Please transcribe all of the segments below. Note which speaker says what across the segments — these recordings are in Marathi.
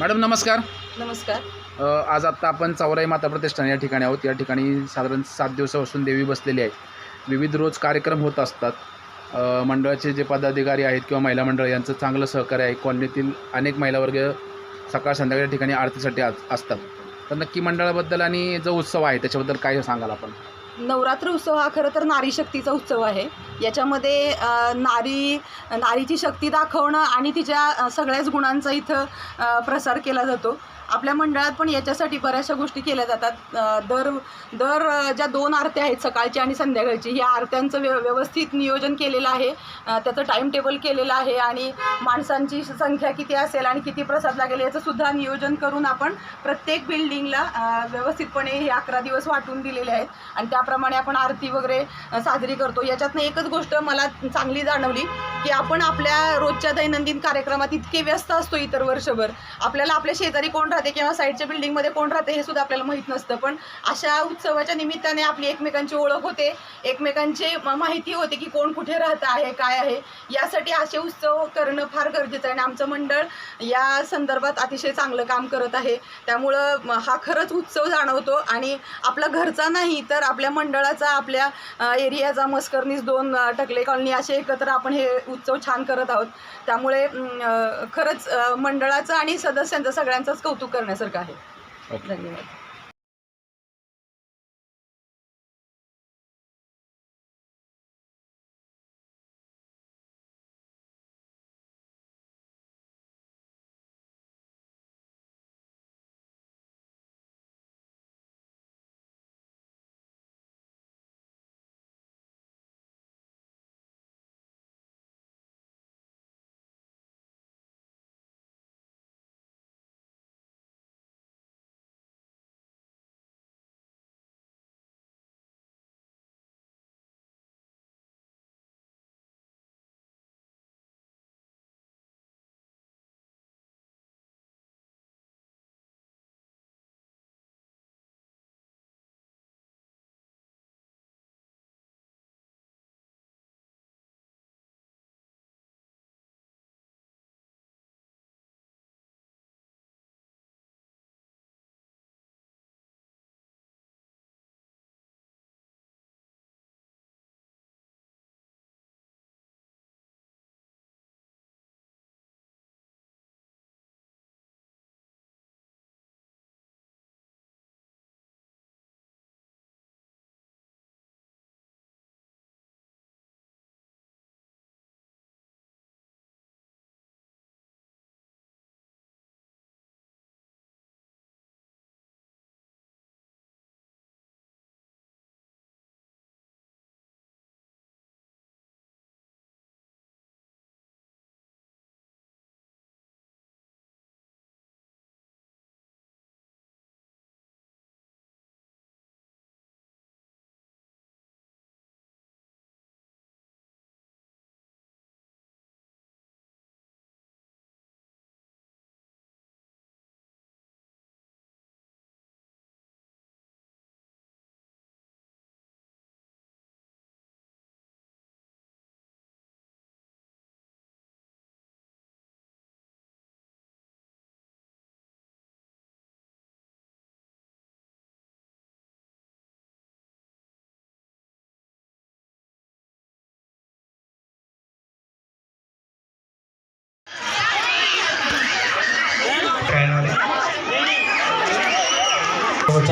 Speaker 1: मॅडम नमस्कार.
Speaker 2: नमस्कार.
Speaker 1: अ, आज आत्ता आपण चौराई माता प्रतिष्ठान या ठिकाणी आहोत. या ठिकाणी साधारण सात दिवसापासून देवी बसलेली आहे विविध रोज कार्यक्रम होत असतात. अ, मंडळाचे जे पदाधिकारी आहेत किंवा महिला मंडळ यांचं चांगलं सहकार्य आहे. कॉलनीतील अनेक महिला वर्ग सकाळ संध्याकाळ या ठिकाणी आरतीसाठी आज असतात. तर नक्की मंडळाबद्दल आणि जो उत्सव आहे त्याच्याबद्दल काय सांगाल आपण?
Speaker 2: नवरात्र उत्सव हा खरं तर नारी शक्तीचा उत्सव आहे. याच्यामध्ये नारी नारीची शक्ती दाखवणं आणि तिच्या सगळ्याच गुणांचा इथं प्रसार केला जातो. आपल्या मंडळात पण याच्यासाठी बऱ्याचशा गोष्टी केल्या जातात. दर दर ज्या दोन आरत्या आहेत सकाळची आणि संध्याकाळची या आरत्यांचं व्य व्यवस्थित नियोजन केलेलं आहे. त्याचं टाईम टेबल केलेलं आहे आणि माणसांची संख्या किती असेल आणि किती प्रसाद लागेल याचंसुद्धा नियोजन करून आपण प्रत्येक बिल्डिंगला व्यवस्थितपणे हे अकरा दिवस वाटून दिलेले आहेत. आणि त्या त्याप्रमाणे आपण आरती वगैरे साजरी करतो. याच्यातनं एकच गोष्ट मला चांगली जाणवली की आपण आपल्या रोजच्या दैनंदिन कार्यक्रमात इतके व्यस्त असतो इतर वर्षभर. आपल्याला आपल्या शेजारी कोण राहते किंवा साईडच्या बिल्डिंगमध्ये कोण राहते हे सुद्धा आपल्याला माहीत नसतं. पण अशा उत्सवाच्या निमित्ताने आपली एकमेकांची ओळख होते. एकमेकांची माहिती होते की कोण कुठे राहतं आहे काय आहे. यासाठी असे उत्सव करणं फार गरजेचं आहे. आणि आमचं मंडळ या संदर्भात अतिशय चांगलं काम करत आहे. त्यामुळं हा खरंच उत्सव जाणवतो. आणि आपला घरचा नाही तर आपल्या मंडळाचा आपल्या एरियाचा मस्करनीस दोन टकले कॉलनी असे एकत्र आपण हे उत्सव छान करत आहोत. त्यामुळे खरंच मंडळाचं आणि सदस्यांचं सगळ्यांचंच कौतुक करण्यासारखं आहे. धन्यवाद.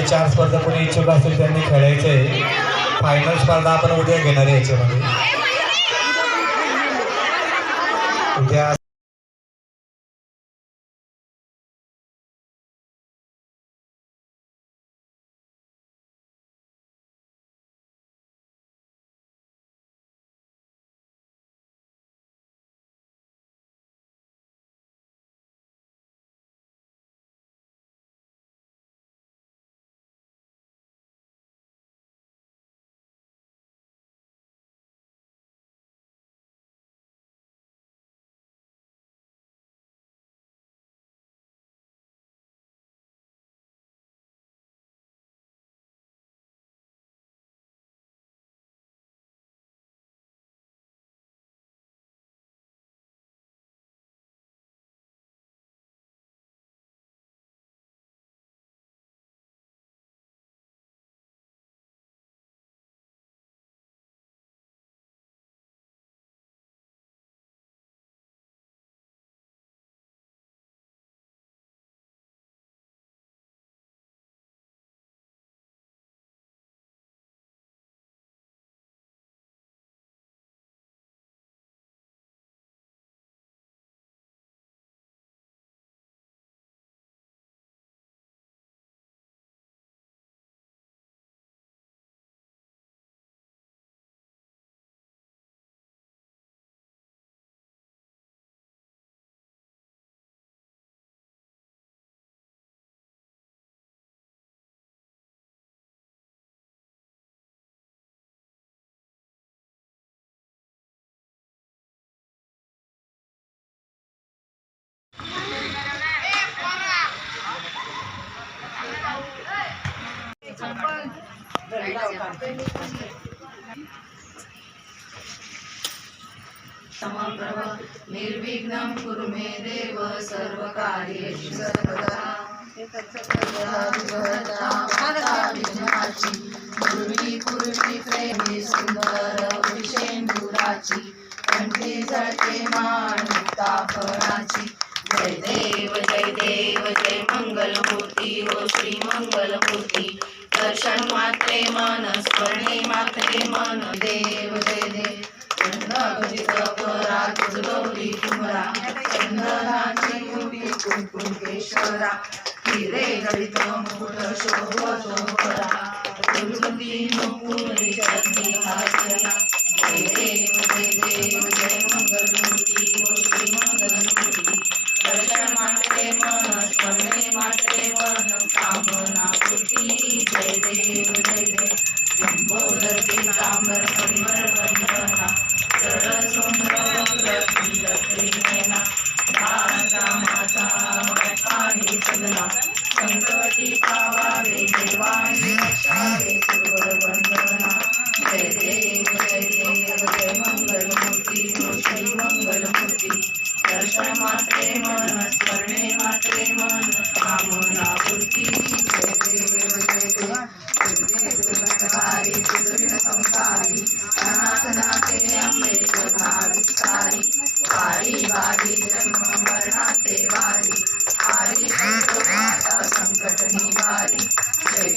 Speaker 3: शेवटच्या चार स्पर्धा कोणी इच्छुक असेल त्यांनी खेळायचं. आहे फायनल स्पर्धा आपण उद्या घेणार आहे याच्यामध्ये. उद्या समप्रभ
Speaker 4: निर्विघ्नं कुरु मे देव सर्वकार्येषु सर्वदा। पूर्वी पूर्वी प्रेमी सुंदर विषेंदुराची कंठी जळते मान फळाची जय देव जय देव जय मंगलमूर्ती हो श्री मंगलमूर्ती दर्शन मात्रे मन स्मरणे मात्रे मन. देव जय देव चंद्रभजित परा तुझ गौरी कुमरा. चंदनाची उभी कुंकुम केशरा हिरे जडित मुकुट शोभ शोभरा मुकुरी चंदी हासना जय देव स्मरणे मात्रे कामना पूर्ती जय देव जय देव पीतांबर वंदना सरळ सुंदर वक्र त्रिनेना रामाचा पाणी सगला संकटी पावावे देवानी सुरवर वंदना जय देव जय देव जय मंगलमूर्ती मंगलमूर्ती दर्शन मात्रे मन स्मरणे मात्रे मन कामना पूर्ती जय देव जय देव दुर्गारी सुदृढ संसारी अनाथनाथे अंबे कथा विस्तारी वारी वारी जन्म मरणाचे वारी वारी संतो माता संकट निवारी जय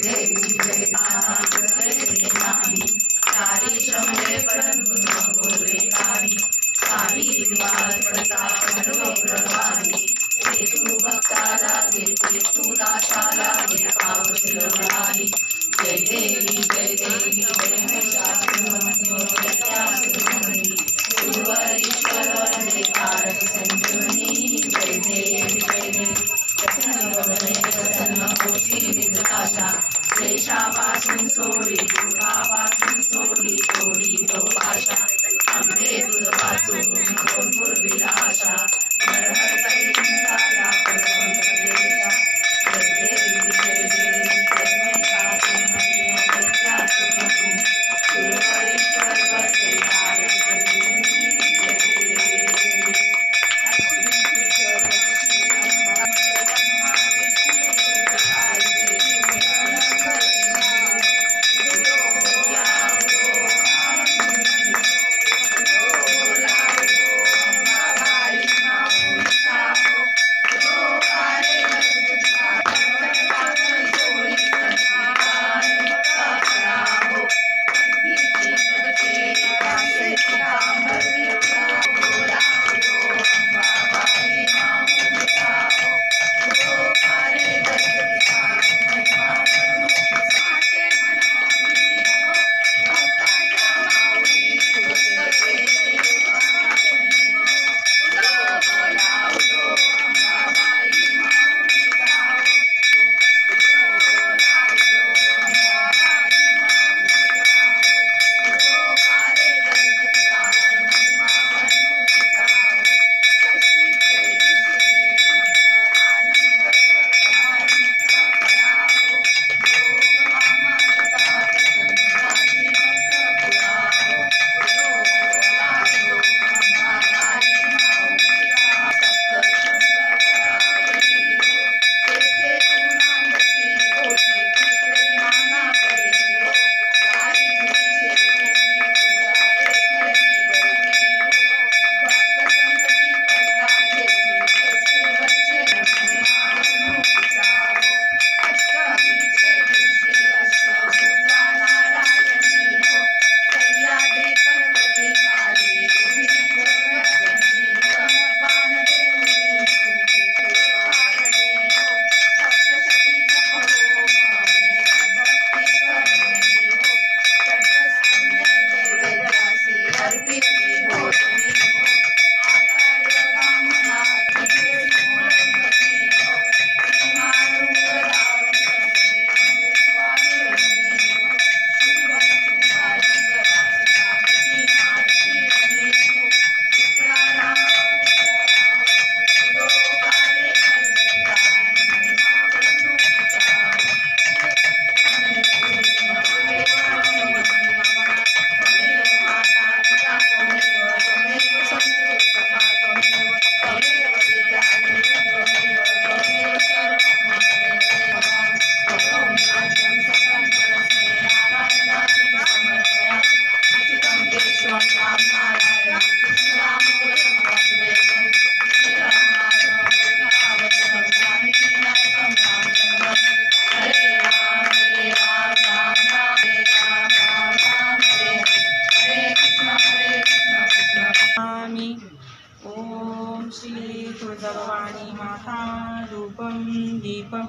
Speaker 5: स्वाहा धूपं दीपं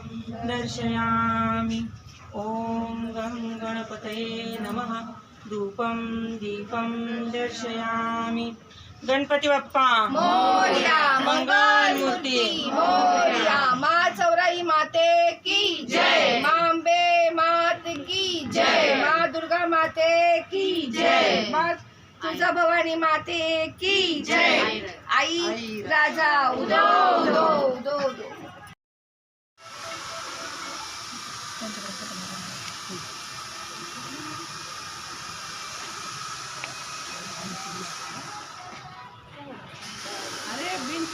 Speaker 5: दर्शयामि। ॐ गं गणपतये नमः। धूपं दीपं दर्शयामि। गणपती बाप्पा
Speaker 6: मोरया
Speaker 5: मंगलमूर्ती
Speaker 6: मोरया मा चौराई माते की जय। मां अंबे मात की जय। माँ दुर्गा माते की जय। माँ तुझा भवानी माते की जय। आई राजा उदो उदो उदो उदो। अरे बिन